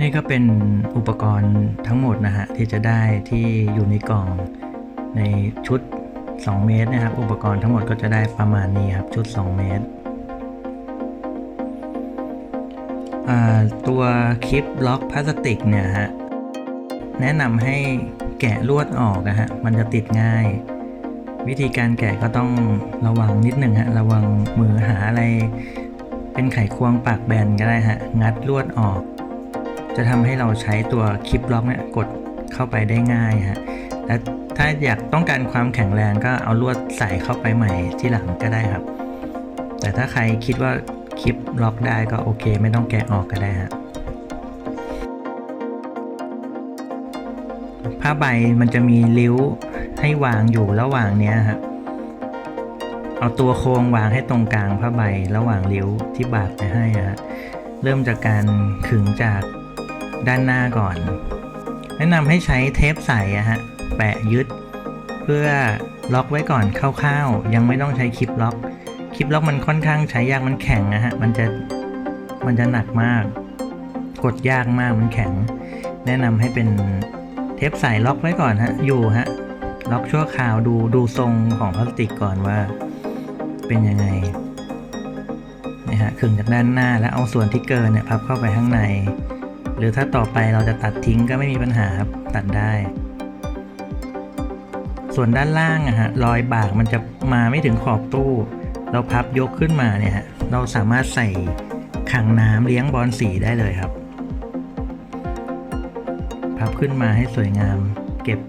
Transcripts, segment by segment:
นี่ก็เป็นอุปกรณ์ทั้งหมดนะฮะที่จะได้ที่อยู่ในกล่องในชุด 2 เมตรนะครับ อุปกรณ์ทั้งหมดก็จะได้ประมาณนี้ครับชุด 2 เมตรตัวคลิปล็อกพลาสติกเนี่ยฮะแนะนำให้แกะลวดออกนะฮะมันจะติดง่าย วิธีการแกะก็ต้องระวังนิดหนึ่งฮะระวังมือหาอะไร เป็นไขควงปากแบนก็ได้ฮะงัดลวดออก จะทำให้เราใช้ตัวคลิปล็อกเนี่ยกดเข้าไปได้ง่ายฮะและถ้าอยากต้องการความแข็งแรงก็เอาลวดใส่เข้าไปใหม่ที่หลังก็ได้ครับ แต่ถ้าใครคิดว่าคลิปล็อกได้ก็โอเค ไม่ต้องแกะออกก็ได้ฮะผ้าใบมันจะมีริ้วให้วางอยู่ระหว่างเนี้ยฮะเอาตัวโครงวางให้ตรงกลางผ้าใบระหว่างริ้วที่บากไปให้ฮะเริ่มจากการขึงจาก ด้านหน้าก่อน แนะนำให้ใช้เทปใสอะฮะ แปะยึด เพื่อล็อกไว้ก่อนคร่าวๆ ยังไม่ต้องใช้คลิปล็อก คลิปล็อกมันค่อนข้างใช้ยากมันแข็งนะฮะ มันจะ มันจะหนักมาก กดยากมากมันแข็ง แนะนำให้เป็นเทปใสล็อกไว้ก่อนฮะ อยู่ฮะ ล็อกชั่วคราวดูดูทรงของพลาสติกก่อนว่าเป็นยังไงนี่ฮะขึงจากด้านหน้าแล้วเอาส่วนที่เกินเนี่ยพับเข้าไปข้างใน หรือถ้าต่อไปเราจะตัดทิ้งก็ไม่มีปัญหาครับตัดได้ ส่วนด้านล่างอะฮะรอยบากมันจะมาไม่ถึงขอบตู้ เราพับยกขึ้นมาเนี่ยฮะเราสามารถใส่ขังน้ำเลี้ยงบอลสีได้เลยครับ พับขึ้นมาให้สวยงาม เก็บ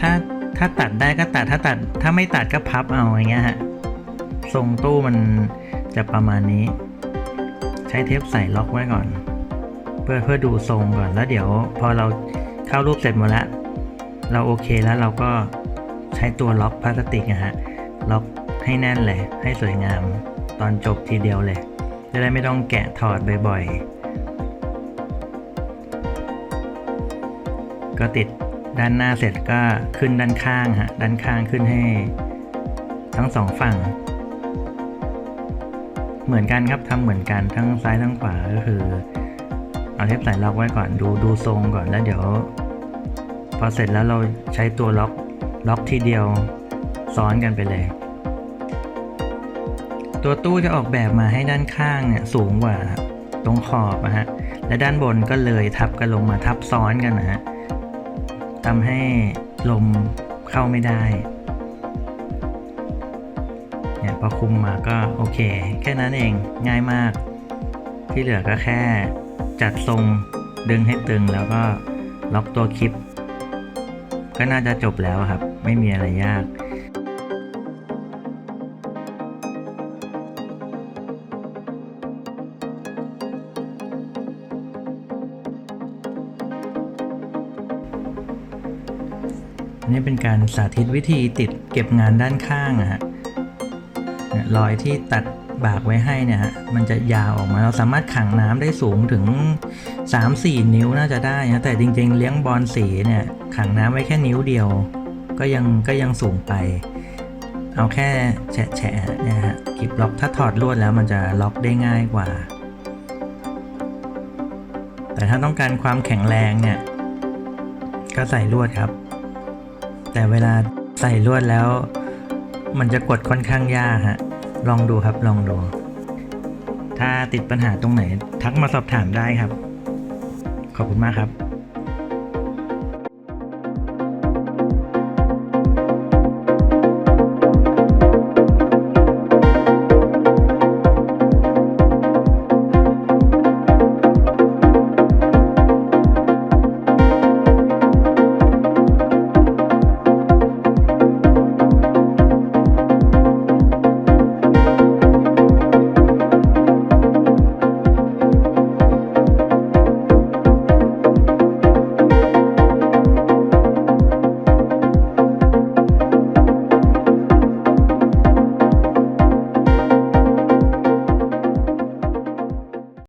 ถ้าถ้าตัดได้ก็ตัดถ้าตัด ถ้าไม่ตัดก็พับเอาอย่างเงี้ยฮะทรงตู้มันจะประมาณนี้ ใช้เทปใส่ล็อกไว้ก่อน พื่อเพื่อดูทรงก่อนแล้วเดี๋ยว พอเราเข้ารูปเสร็จหมดแล้ว เราโอเคแล้วเราก็ใช้ตัวล็อกพลาสติกนะฮะล็อกให้แน่นเลย ให้สวยงาม ตอนจบทีเดียวเลย จะได้ไม่ต้องแกะถอดบ่อยๆ ก็ติดด้านหน้าเสร็จก็ขึ้นด้านข้างฮะด้านข้างขึ้นให้ ทั้งสองฝั่ง เหมือนกันครับทำเหมือนกันทั้งซ้ายทั้งขวาก็คือ เอาเทปใส่ล็อกไว้ก่อนดูดูทรงก่อนแล้วเดี๋ยว พอเสร็จแล้วเราใช้ตัวล็อกล็อกทีเดียวซ้อนกันไปเลย ตัวตู้จะออกแบบมาให้ด้านข้างเนี่ยสูงกว่าตรงขอบนะฮะและด้านบนก็เลยทับกันลงมาทับซ้อนกันนะฮะทำให้ลมเข้าไม่ได้เนี่ยพอคุมมาก็โอเค แค่นั้นเองง่ายมาก ที่เหลือก็แค่ จัดทรงดึงให้ตึงแล้วก็ล็อกตัวคลิป ก็น่าจะจบแล้วครับ ไม่มีอะไรยากนนี้เป็นการสาธิตวิธีติดเก็บงานด้านข้างอะฮะรอยที่ตัด บากไว้ให้เนี่ยฮะมันจะยาวออกมาเราสามารถขังน้ำได้สูงถึง 3-4 นิ้วน่าจะได้นะแต่จริง ๆ เลี้ยงบอลสีเนี่ยขังน้ำไว้แค่นิ้วเดียว ก็ยังก็ยังสูงไป เอาแค่แฉะแฉะเนี่ยฮะกิบล็อกถ้าถอดลวดแล้วมันจะล็อกได้ง่ายกว่า แต่ถ้าต้องการความแข็งแรงเนี่ยก็ใส่ลวดครับ แต่เวลาใส่ลวดแล้ว มันจะกดค่อนข้างยากฮะ ลองดูครับลองดู ถ้าติดปัญหาตรงไหน ทักมาสอบถามได้ครับ ขอบคุณมากครับ